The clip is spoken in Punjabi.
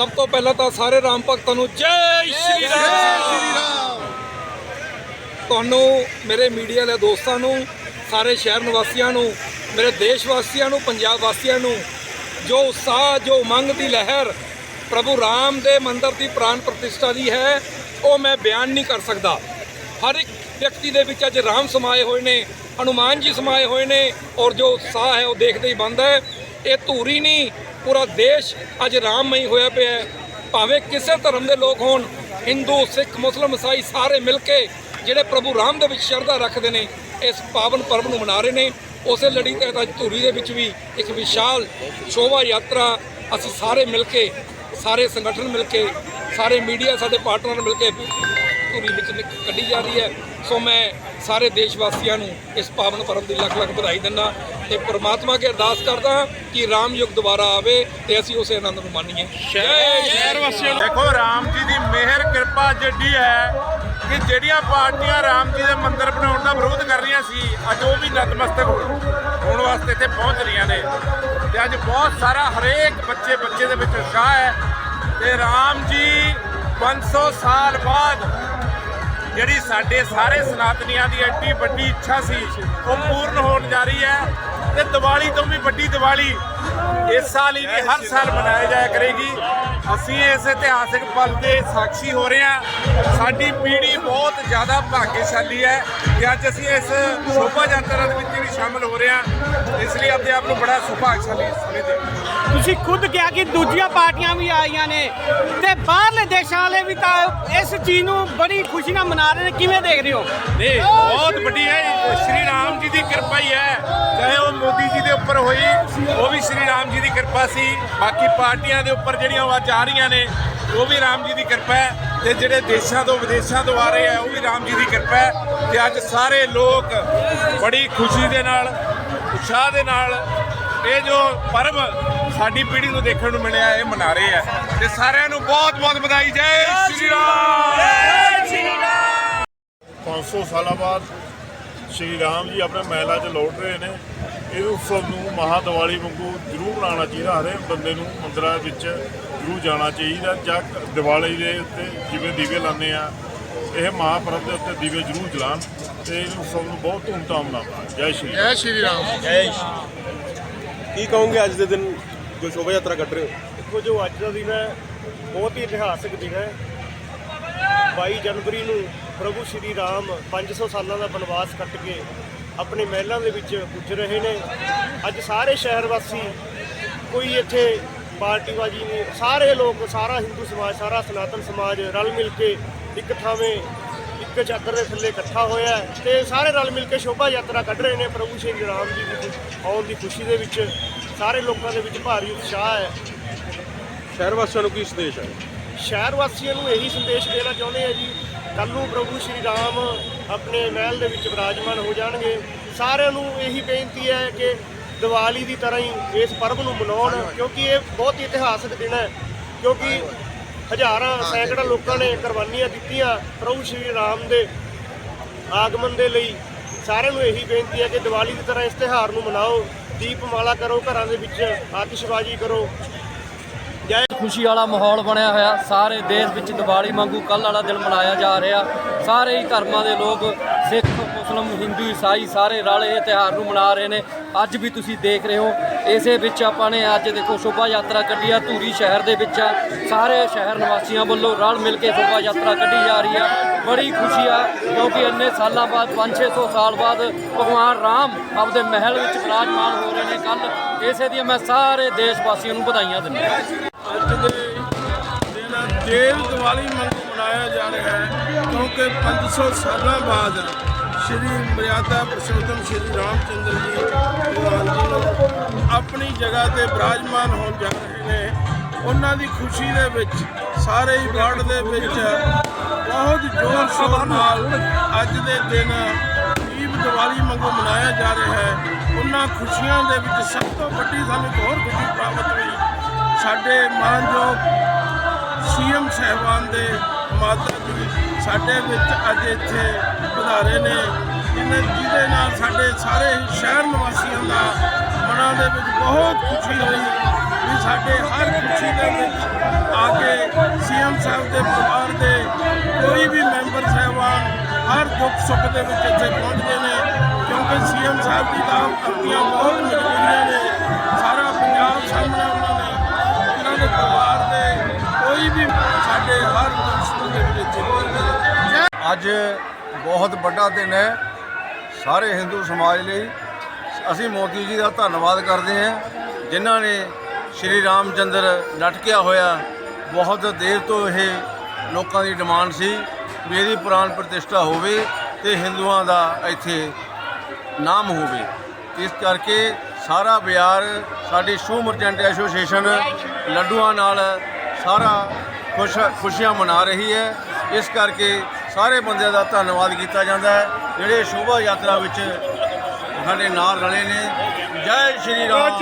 ਸਭ ਤੋਂ ਪਹਿਲਾਂ ਤਾਂ ਸਾਰੇ ਰਾਮ ਭਗਤਾਂ ਨੂੰ ਜੈ ਸ਼੍ਰੀ ਰਾਮ। ਤੁਹਾਨੂੰ ਮੇਰੇ ਮੀਡੀਆ ਦੇ ਦੋਸਤਾਂ ਨੂੰ ਸਾਰੇ ਸ਼ਹਿਰ ਨਿਵਾਸੀਆਂ ਨੂੰ ਮੇਰੇ ਦੇਸ਼ ਵਾਸੀਆਂ ਨੂੰ ਪੰਜਾਬ ਵਾਸੀਆਂ ਨੂੰ ਜੋ ਉਤਸ਼ਾਹ ਜੋ ਉਮੰਗ ਦੀ ਲਹਿਰ ਪ੍ਰਭੂ ਰਾਮ ਦੇ ਮੰਦਰ ਦੀ ਪ੍ਰਾਨ ਪ੍ਰਤਿਸ਼ਠਾ ਦੀ ਹੈ ਉਹ ਮੈਂ ਬਿਆਨ ਨਹੀਂ ਕਰ ਸਕਦਾ। ਹਰ ਇੱਕ ਵਿਅਕਤੀ ਦੇ ਵਿੱਚ ਅੱਜ ਰਾਮ ਸਮਾਏ ਹੋਏ ਨੇ ਹਨੂਮਾਨ ਜੀ ਸਮਾਏ ਹੋਏ ਨੇ ਔਰ ਜੋ ਉਤਸ਼ਾਹ ਹੈ ਉਹ ਦੇਖਦੇ ਹੀ ਬੰਦ ਹੈ। ਇਹ ਧੂਰੀ ਨਹੀਂ ਪੂਰਾ ਦੇਸ਼ ਅੱਜ ਰਾਮਮਈ ਹੋਇਆ ਪਿਆ ਹੈ। ਭਾਵੇਂ ਕਿਸੇ ਧਰਮ ਦੇ ਲੋਕ ਹੋਣ, ਹਿੰਦੂ, ਸਿੱਖ, ਮੁਸਲਮ, ਈਸਾਈ ਸਾਰੇ ਮਿਲ ਕੇ ਜਿਹੜੇ ਪ੍ਰਭੂ ਰਾਮ ਦੇ ਵਿੱਚ ਸ਼ਰਧਾ ਰੱਖਦੇ ਨੇ, ਇਸ ਪਾਵਨ ਪਰਬ ਨੂੰ ਮਨਾ ਰਹੇ ਨੇ, ਉਸੇ ਲੜੀ ਤਹਿਤ ਅੱਜ ਧੂਰੀ ਦੇ ਵਿੱਚ ਵੀ ਇੱਕ ਵਿਸ਼ਾਲ ਸ਼ੋਭਾ ਯਾਤਰਾ ਅਸੀਂ ਸਾਰੇ ਮਿਲ ਕੇ, ਸਾਰੇ ਸੰਗਠਨ ਮਿਲ ਕੇ, ਸਾਰੇ ਮੀਡੀਆ, ਸਾਡੇ ਪਾਰਟਨਰ ਮਿਲ ਕੇ ਧੂਰੀ ਵਿੱਚ ਕੱਢੀ ਜਾ ਰਹੀ ਹੈ। ਸੋ ਮੈਂ ਸਾਰੇ ਦੇਸ਼ ਵਾਸੀਆਂ ਨੂੰ ਇਸ ਪਾਵਨ ਪਰਬ ਦੀ ਲੱਖ ਲੱਖ ਵਧਾਈ ਦਿੰਦਾ ਤੇ ਪ੍ਰਮਾਤਮਾ ਕੇ ਅਰਦਾਸ ਕਰਦਾ ਕਿ ਰਾਮ ਯੁੱਗ ਦੁਬਾਰਾ ਆਵੇ ਤੇ ਅਸੀਂ ਉਸੇ ਆਨੰਦ ਨੂੰ ਮਾਣੀਏ ਸ਼ਹਿਰ ਵਾਸੀਆਂ ਦੇਖੋ ਰਾਮ ਜੀ ਦੀ ਮਿਹਰ ਕਿਰਪਾ ਜੱਡੀ ਹੈ ਕਿ ਜਿਹੜੀਆਂ ਪਾਰਟੀਆਂ ਰਾਮ ਜੀ ਦੇ ਮੰਦਿਰ ਬਣਾਉਣ ਦਾ ਵਿਰੋਧ ਕਰ ਰਹੀਆਂ ਸੀ ਅੱਜ ਉਹ ਵੀ ਨਤਮਸਤਕ ਹੋਣ ਵਾਸਤੇ ਇੱਥੇ ਪਹੁੰਚ ਰਹੀਆਂ ਨੇ। ਤੇ ਅੱਜ ਬਹੁਤ ਸਾਰਾ ਹਰੇਕ ਬੱਚੇ ਬੱਚੇ ਦੇ ਵਿੱਚ ਉਤਸ਼ਾਹ ਹੈ। ਤੇ ਰਾਮ ਜੀ 500 ਸਾਲ ਬਾਅਦ ਜਿਹੜੀ ਸਾਡੇ ਸਾਰੇ ਸਨਾਤਨੀਆਂ ਦੀ ਐਡੀ ਵੱਡੀ ਇੱਛਾ ਸੀ, ਉਹ ਪੂਰਨ ਹੋਣ ਜਾ ਰਹੀ ਹੈ ਤੇ ਦੀਵਾਲੀ ਤੋਂ ਵੀ ਵੱਡੀ ਦੀਵਾਲੀ ਇਸ ਸਾਲ ਹੀ ਨਹੀਂ, ਹਰ ਸਾਲ ਮਨਾਇਆ ਜਾਇਆ ਕਰੇਗੀ। ਅਸੀਂ ਇਸ ਇਤਿਹਾਸਿਕ ਪਲ ਦੇ ਸਾਖੀ ਹੋ ਰਹੇ ਹਾਂ। ਸਾਡੀ ਪੀੜ੍ਹੀ ਬਹੁਤ ਜ਼ਿਆਦਾ ਭਾਗਿਆਸ਼ਾਲੀ ਹੈ ਕਿ ਅੱਜ ਅਸੀਂ ਇਸ ਸ਼ੋਭਾ ਯਾਤਰਾ ਦੇ ਵਿੱਚ ਵੀ ਸ਼ਾਮਲ ਹੋ ਰਹੇ ਹਾਂ। ਇਸ ਲਈ ਆਪਣੇ ਆਪ ਨੂੰ ਬੜਾ ਸੁਭਾਗਸ਼ਾਲੀ ਸਮਝਦੇ ਹਾਂ। ਤੁਸੀਂ ਖੁਦ ਕਿਹਾ ਕਿ ਦੂਜੀਆਂ ਪਾਰਟੀਆਂ ਵੀ ਆਈਆਂ ਨੇ ਤੇ ਬਾਹਰਲੇ ਦੇਸ਼ਾਂ ਵਾਲੇ ਵੀ ਤਾਂ ਇਸ ਚੀਜ਼ ਨੂੰ ਬੜੀ ਖੁਸ਼ੀ ਨਾਲ ਮਨਾ ਰਹੇ ਨੇ। ਕਿਵੇਂ ਦੇਖ ਰਹੇ ਹੋ? ਨਹੀਂ, ਬਹੁਤ ਵੱਡੀ ਹੈ ਸ਼੍ਰੀ ਰਾਮ ਜੀ ਦੀ ਕਿਰਪਾ ਹੀ ਹੈ। ਚਾਹੇ ਉਹ ਮੋਦੀ ਜੀ ਦੇ ਉੱਪਰ ਹੋਈ, ਉਹ ਵੀ ਸ਼੍ਰੀ ਰਾਮ ਜੀ ਦੀ ਕਿਰਪਾ ਸੀ। ਬਾਕੀ ਪਾਰਟੀਆਂ ਦੇ ਉੱਪਰ ਜਿਹੜੀਆਂ ਉਹ ਅੱਜ ਆ ਰਹੀਆਂ ਨੇ, ਉਹ ਵੀ ਰਾਮ ਜੀ ਦੀ ਕਿਰਪਾ ਹੈ। ਤੇ ਜਿਹੜੇ ਦੇਸ਼ਾਂ ਤੋਂ, ਵਿਦੇਸ਼ਾਂ ਤੋਂ ਆ ਰਹੇ ਆ, ਉਹ ਵੀ ਰਾਮ ਜੀ ਦੀ ਕਿਰਪਾ ਹੈ। ਤੇ ਅੱਜ ਸਾਰੇ ਲੋਕ ਬੜੀ ਖੁਸ਼ੀ ਦੇ ਨਾਲ, ਉਤਸ਼ਾਹ ਦੇ ਨਾਲ, ਇਹ ਜੋ ਪਰਬ ਸਾਡੀ ਪੀੜ੍ਹੀ ਨੂੰ ਦੇਖਣ ਨੂੰ ਮਿਲਿਆ ਇਹ ਮਨਾ ਰਹੇ ਆ। ਤੇ ਸਾਰਿਆਂ ਨੂੰ ਬਹੁਤ ਬਹੁਤ ਵਧਾਈ। ਜੈ ਸ਼੍ਰੀ ਰਾਮ। 500 ਸਾਲਾਂ ਬਾਅਦ ਸ਼੍ਰੀ ਰਾਮ ਜੀ ਆਪਣੇ ਮਹਿਲਾਂ 'ਚ ਲੌਟ ਰਹੇ ਨੇ। ਇਹ ਉਤਸਵ ਨੂੰ ਮਹਾ ਦੀਵਾਲੀ ਵਾਂਗੂ ਜ਼ਰੂਰ ਮਨਾਉਣਾ ਚਾਹੀਦਾ। ਹਰੇਕ ਬੰਦੇ ਨੂੰ ਮੰਦਰਾਂ ਵਿੱਚ ਜ਼ਰੂਰ ਜਾਣਾ ਚਾਹੀਦਾ। ਜਾਂ ਦੀਵਾਲੀ ਦੇ ਉੱਤੇ ਜਿਵੇਂ ਦੀਵੇ ਲਾਉਂਦੇ ਆ ਇਹ ਮਹਾਪਰਬ ਦੇ ਉੱਤੇ ਦੀਵੇ ਜ਼ਰੂਰ ਜਲਾਉਣ ਤੇ ਇਸ ਉਤਸਵ ਨੂੰ ਬਹੁਤ ਧੂਮਧਾਮ ਨਾਲ ਜੈ ਸ਼੍ਰੀ ਰਾਮ। ਜੈ ਸ਼੍ਰੀ ਰਾਮ। ਕੀ ਕਹੋਗੇ ਅੱਜ ਦੇ ਦਿਨ? ਜੋ ਸ਼ੋਭਾ ਯਾਤਰਾ ਕੱਢ ਰਹੇ ਹੋ? ਦੇਖੋ ਜੋ ਅੱਜ ਦਾ ਦਿਨ ਹੈ, ਬਹੁਤ ਹੀ ਇਤਿਹਾਸਕ ਦਿਨ ਹੈ। 22 ਜਨਵਰੀ ਨੂੰ ਪ੍ਰਭੂ ਸ਼੍ਰੀ ਰਾਮ 500 ਸਾਲਾਂ ਦਾ ਬਨਵਾਸ ਕੱਟ ਕੇ ਆਪਣੇ ਮਹਿਲਾਂ ਦੇ ਵਿੱਚ ਪੁੱਜ ਰਹੇ ਨੇ। ਅੱਜ ਸਾਰੇ ਸ਼ਹਿਰ ਵਾਸੀ ਕੋਈ ਇੱਥੇ ਪਾਰਟੀਬਾਜੀ ਨਹੀਂ, ਸਾਰੇ ਲੋਕ, ਸਾਰਾ ਹਿੰਦੂ ਸਮਾਜ, ਸਾਰਾ ਸਨਾਤਨ ਸਮਾਜ ਰਲ ਮਿਲ ਕੇ ਇੱਕ ਥਾਵੇਂ, ਇੱਕ ਚਾਦਰ ਦੇ ਥੱਲੇ ਇਕੱਠਾ ਹੋਇਆ ਹੈ ਤੇ ਸਾਰੇ ਰਲ ਮਿਲ ਕੇ ਸ਼ੋਭਾ ਯਾਤਰਾ ਕੱਢ ਰਹੇ ਨੇ ਪ੍ਰਭੂ ਸ਼੍ਰੀ ਰਾਮ ਜੀ ਦੀ ਆਉਣ ਦੀ ਖੁਸ਼ੀ ਦੇ ਵਿੱਚ। ਸਾਰੇ ਲੋਕਾਂ ਦੇ ਵਿੱਚ ਭਾਰੀ ਉਤਸ਼ਾਹ ਹੈ। ਸ਼ਹਿਰ ਵਾਸੀਆਂ ਨੂੰ ਕੀ ਸੰਦੇਸ਼ ਹੈ? ਸ਼ਹਿਰ ਵਾਸੀਆਂ ਨੂੰ ਇਹੀ ਸੰਦੇਸ਼ ਦੇਣਾ ਚਾਹੁੰਦੇ ਆ ਜੀ ਕੱਲ ਨੂੰ ਪ੍ਰਭੂ ਸ਼੍ਰੀ ਰਾਮ ਆਪਣੇ ਮਹਿਲ ਦੇ ਵਿੱਚ ਵਿਰਾਜਮਾਨ ਹੋ ਜਾਣਗੇ। ਸਾਰਿਆਂ ਨੂੰ ਇਹੀ ਬੇਨਤੀ ਹੈ ਕਿ ਦੀਵਾਲੀ ਦੀ ਤਰ੍ਹਾਂ ਹੀ ਇਸ ਪਰਬ ਨੂੰ ਮਨਾਉਣ ਕਿਉਂਕਿ ਇਹ ਬਹੁਤ ਹੀ ਇਤਿਹਾਸਕ ਦਿਨ ਹੈ ਕਿਉਂਕਿ ਹਜ਼ਾਰਾਂ ਸੈਂਕੜਾ ਲੋਕਾਂ ਨੇ ਕੁਰਬਾਨੀਆਂ ਦਿੱਤੀਆਂ ਪ੍ਰਭੂ ਸ਼੍ਰੀ ਰਾਮ ਦੇ ਆਗਮਨ ਦੇ ਲਈ। ਸਾਰਿਆਂ ਨੂੰ ਇਹੀ ਬੇਨਤੀ ਹੈ ਕਿ ਦੀਵਾਲੀ ਦੀ ਤਰ੍ਹਾਂ ਇਸ ਤਿਉਹਾਰ ਨੂੰ ਮਨਾਓ। ਦੀਪਮਾਲਾ ਕਰੋ, ਘਰਾਂ ਦੇ ਵਿੱਚ ਆਤਿਸ਼ਬਾਜ਼ੀ ਕਰੋ। ਜੈ ਖੁਸ਼ੀ ਵਾਲਾ ਮਾਹੌਲ ਬਣਿਆ ਹੋਇਆ। ਸਾਰੇ ਦੇਸ਼ ਵਿੱਚ ਦੀਵਾਲੀ ਵਾਂਗੂ ਕੱਲ ਵਾਲਾ ਦਿਨ ਮਨਾਇਆ ਜਾ ਰਿਹਾ। ਸਾਰੇ ਹੀ ਧਰਮਾਂ ਦੇ ਲੋਕ ਸਿੱਖ, ਮੁਸਲਮ, ਹਿੰਦੂ, ਈਸਾਈ ਸਾਰੇ ਰਲ ਇਹ ਤਿਉਹਾਰ ਨੂੰ ਮਨਾ ਰਹੇ ਨੇ। ਅੱਜ ਵੀ ਤੁਸੀਂ ਦੇਖ ਰਹੇ ਹੋ, ਇਸੇ ਵਿੱਚ ਆਪਾਂ ਨੇ ਅੱਜ ਦੇਖੋ ਸ਼ੋਭਾ ਯਾਤਰਾ ਕੱਢੀ ਆ, ਧੂਰੀ ਸ਼ਹਿਰ ਦੇ ਵਿੱਚ ਆ। ਸਾਰੇ ਸ਼ਹਿਰ ਨਿਵਾਸੀਆਂ ਵੱਲੋਂ ਰਲ ਮਿਲ ਕੇ ਸ਼ੋਭਾ ਯਾਤਰਾ ਕੱਢੀ ਜਾ ਰਹੀ ਆ। ਬੜੀ ਖੁਸ਼ੀ ਆ, ਕਿਉਂਕਿ ਇੰਨੇ ਸਾਲਾਂ ਬਾਅਦ 5-600 ਸਾਲ ਬਾਅਦ ਭਗਵਾਨ ਰਾਮ ਆਪਦੇ ਮਹਿਲ ਵਿੱਚ ਵਿਰਾਜਮਾਨ ਹੋ ਰਹੇ ਨੇ। ਕੱਲ ਇਸੇ ਦੀਆਂ ਮੈਂ ਸਾਰੇ ਦੇਸ਼ ਵਾਸੀਆਂ ਨੂੰ ਵਧਾਈਆਂ ਦਿੰਦਾ। ਅੱਜ ਦੇ ਦਿਨ ਦੇਵ ਦੀਵਾਲੀ ਮਨਾਇਆ ਜਾ ਰਿਹਾ ਹੈ ਕਿਉਂਕਿ 500 ਸਾਲਾਂ ਬਾਅਦ ਸ਼੍ਰੀ ਮਰਿਆਦਾ ਪੁਰਸ਼ੋਤਮ ਸ਼੍ਰੀ ਰਾਮਚੰਦਰ ਜੀ ਭਗਵਾਨ ਜੀ ਨੂੰ ਆਪਣੀ ਜਗ੍ਹਾ ਤੇ ਵਿਰਾਜਮਾਨ ਹੋਣ ਜਾ ਰਹੇ ਨੇ। ਉਹਨਾਂ ਦੀ ਖੁਸ਼ੀ ਦੇ ਵਿੱਚ, ਸਾਰੇ ਹੀ ਵਰਲਡ ਦੇ ਵਿੱਚ ਬਹੁਤ ਜ਼ੋਰ ਸ਼ੋਰ ਨਾਲ ਅੱਜ ਦੇ ਦਿਨ ਦੀਪ ਦੀਵਾਲੀ ਵਾਂਗੂ ਮਨਾਇਆ ਜਾ ਰਿਹਾ ਹੈ। ਉਹਨਾਂ ਖੁਸ਼ੀਆਂ ਦੇ ਵਿੱਚ ਸਭ ਤੋਂ ਵੱਡੀ ਸਾਨੂੰ ਇੱਕ ਹੋਰ ਖੁਸ਼ੀ ਪ੍ਰਾਪਤ ਹੋਈ। ਸਾਡੇ ਮਾਨਯੋਗ ਸੀਐਮ ਸਹਿਬਾਨ ਦੇ ਮਾਤਾ ਜੀ ਸਾਡੇ ਵਿੱਚ ਅੱਜ ਇੱਥੇ ਪਧਾਰੇ ਨੇ ਜਿਹਨੇ ਜਿਹਦੇ ਨਾਲ ਸਾਡੇ ਸਾਰੇ ਸ਼ਹਿਰ ਨਿਵਾਸੀਆਂ ਦਾ ਮਨਾਂ ਦੇ ਵਿੱਚ ਬਹੁਤ ਖੁਸ਼ੀ ਹੋਈ ਵੀ ਸਾਡੇ ਹਰ ਖੁਸ਼ੀ ਦੇ ਵਿੱਚ ਆ ਸਾਹਿਬ ਦੇ ਪਰਿਵਾਰ ਦੇ ਕੋਈ ਵੀ ਮੈਂਬਰ ਸਾਹਿਬਾਨ ਹਰ ਦੁੱਖ ਸੁੱਖ ਦੇ ਵਿੱਚ ਇੱਥੇ ਪਹੁੰਚਦੇ ਨੇ, ਕਿਉਂਕਿ ਸੀਐਮ ਸਾਹਿਬ ਦੀ ਤਾਂ ਆਪਣੀਆਂ ਬਹੁਤ ਮਜਬੂਰੀਆਂ ਨੇ। ਅੱਜ ਬਹੁਤ ਵੱਡਾ ਦਿਨ ਹੈ ਸਾਰੇ ਹਿੰਦੂ ਸਮਾਜ ਲਈ। ਅਸੀਂ ਮੋਦੀ ਜੀ ਦਾ ਧੰਨਵਾਦ ਕਰਦੇ ਹਾਂ, ਜਿਨ੍ਹਾਂ ਨੇ ਸ਼੍ਰੀ ਰਾਮ ਚੰਦਰ ਲਟਕਿਆ ਹੋਇਆ। ਬਹੁਤ ਦੇਰ ਤੋਂ ਇਹ ਲੋਕਾਂ ਦੀ ਡਿਮਾਂਡ ਸੀ ਵੀ ਇਹਦੀ ਪ੍ਰਾਣ ਪ੍ਰਤਿਸ਼ਠਾ ਹੋਵੇ ਤੇ ਹਿੰਦੂਆਂ ਦਾ ਇੱਥੇ ਨਾਮ ਹੋਵੇ। ਇਸ ਕਰਕੇ ਸਾਰਾ ਬਿਆਰ ਸਾਡੀ ਸ਼ੂ ਮਰਚੈਂਟ ਐਸੋਸੀਏਸ਼ਨ ਲੱਡੂਆਂ ਨਾਲ ਸਾਰਾ ਖੁਸ਼ ਖੁਸ਼ੀਆਂ ਮਨਾ ਰਹੀ ਹੈ। ਇਸ ਕਰਕੇ ਸਾਰੇ ਬੰਦਿਆਂ ਦਾ ਧੰਨਵਾਦ ਕੀਤਾ ਜਾਂਦਾ ਹੈ। ਜਿਹੜੇ ਸ਼ੋਭਾ ਯਾਤਰਾ ਵਿੱਚ ਸਾਡੇ ਨਾਲ ਰਲੇ ਨੇ। ਜੈ ਸ਼੍ਰੀ ਰਾਮ।